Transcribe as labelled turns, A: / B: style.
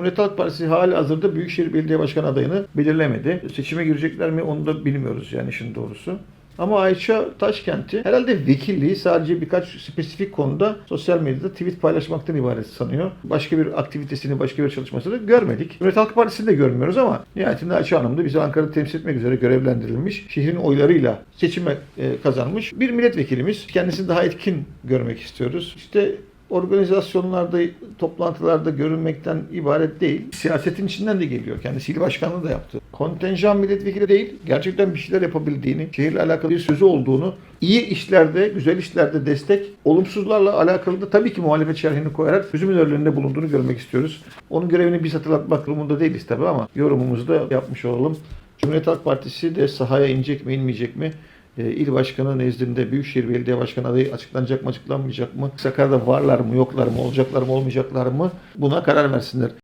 A: Cumhuriyet Halk Partisi hali hazırda Büyükşehir Belediye Başkanı adayını belirlemedi. Seçime girecekler mi onu da bilmiyoruz yani işin doğrusu. Ama Ayça Taşkent'i herhalde vekilliği sadece birkaç spesifik konuda sosyal medyada tweet paylaşmaktan ibaret sanıyor. Başka bir aktivitesini, başka bir çalışmasını görmedik. Cumhuriyet Halk Partisi'ni de görmüyoruz ama nihayetinde Ayça Hanım da bizi Ankara'da temsil etmek üzere görevlendirilmiş. Şehrin oylarıyla seçime e, kazanmış bir milletvekilimiz. Kendisini daha etkin görmek istiyoruz. İşte organizasyonlarda, toplantılarda görünmekten ibaret değil. Siyasetin içinden de geliyor. Kendisi il başkanlığı da yaptı. Kontenjan milletvekili değil, gerçekten bir şeyler yapabildiğini, şehirle alakalı bir sözü olduğunu, iyi işlerde, güzel işlerde destek, olumsuzlarla alakalı da tabii ki muhalefet şerhini koyarak çözümün önlerinde bulunduğunu görmek istiyoruz. Onun görevini biz hatırlatmak durumunda değiliz tabii ama yorumumuzu da yapmış olalım. Cumhuriyet Halk Partisi de sahaya inecek mi, inmeyecek mi? E, il başkanı nezdinde Büyükşehir Belediye Başkanı adayı açıklanacak mı açıklanmayacak mı? Sakarya'da varlar mı yoklar mı olacaklar mı olmayacaklar mı? Buna karar versinler.